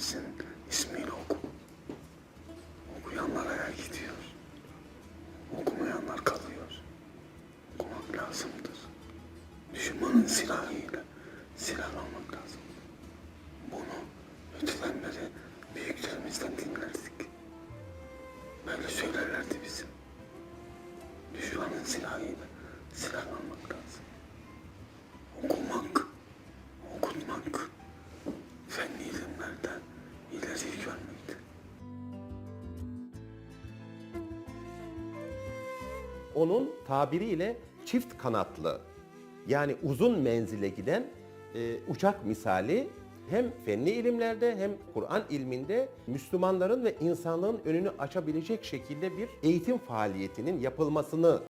senin ismiyle oku. Okuyanlar ayağa gidiyor. Okumayanlar kalıyor. Okumak lazımdır. Düşmanın silahıyla silah almak lazım. Bunu öteden beri büyüklerimizden dinlerdik. Böyle söylerlerdi bizim. Düşmanın silahıyla silah almak onun tabiriyle çift kanatlı yani uzun menzile giden e, uçak misali hem fenli ilimlerde hem Kur'an ilminde Müslümanların ve insanlığın önünü açabilecek şekilde bir eğitim faaliyetinin yapılmasını